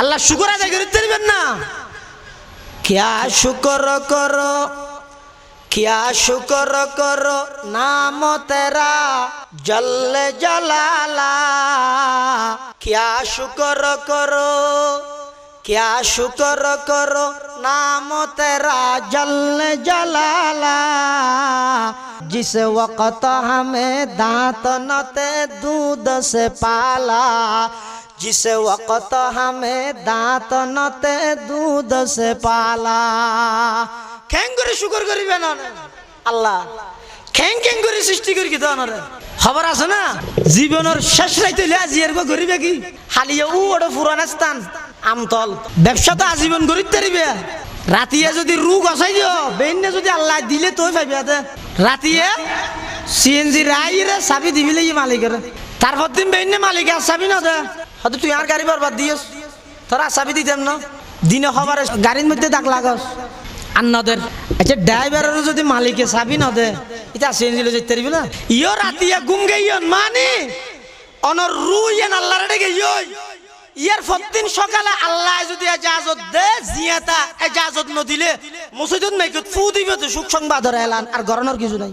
আল্লাহ শুকর আদায় করতে দিবেন না क्या शुक्र करो क्या शुक्र करो नाम तेरा जल जलाला क्या शुक्र करो क्या शुक्र करो नाम तेरा जल जलाला जिस वक्त हमें दांत नते दूध से पाला जिस वक्त हमें दांत नते दूध से पाला খ্যাং করে শুকর করিবে না আল্লাহ খ্যাং খ্যাং করে সৃষ্টি করি তো আনারে খবর আছে না জীবনের শেষ রাইতে হইলে আজি এরকম করিবে কি হালিয়ে উ ওটা পুরান স্থান আমতল ব্যবসা তো আজীবন করিতে পারিবে রাতিয়ে যদি রোগ অসাই দিও বেইনে যদি আল্লাহ দিলে তুই পাইবে হাতে রাতিয়ে সিএনজি রাইরে চাবি দিবিলে ই মালিকের তারপর দিন বেইনে মালিক আর চাবি না দে হয়তো তুই আর গাড়ি বরবাদ দিয়েস তোরা চাবি দিতেন না। দিনে হবারে গাড়ির মধ্যে দাগ লাগাস। আর নদের আচ্ছা ড্রাইভারেরও যদি মালিকে চাবি না দে, এটা সিএনজি যেতে পারবি না? ইয়ো রাতিয়া গুম গে ইয়ন মানে। অনর রু ইয়েন আল্লাহর ডেকে ইয়ই। ইয়ার ফদ্দিন সকালে আল্লাহ যদি এজাজত দে, জিয়াতা এজাজত নদিলে মুসিদুদ মাইকুত ফু দিবে তো সুখ সংবাদ এলান। আর গরনের কিছু নাই।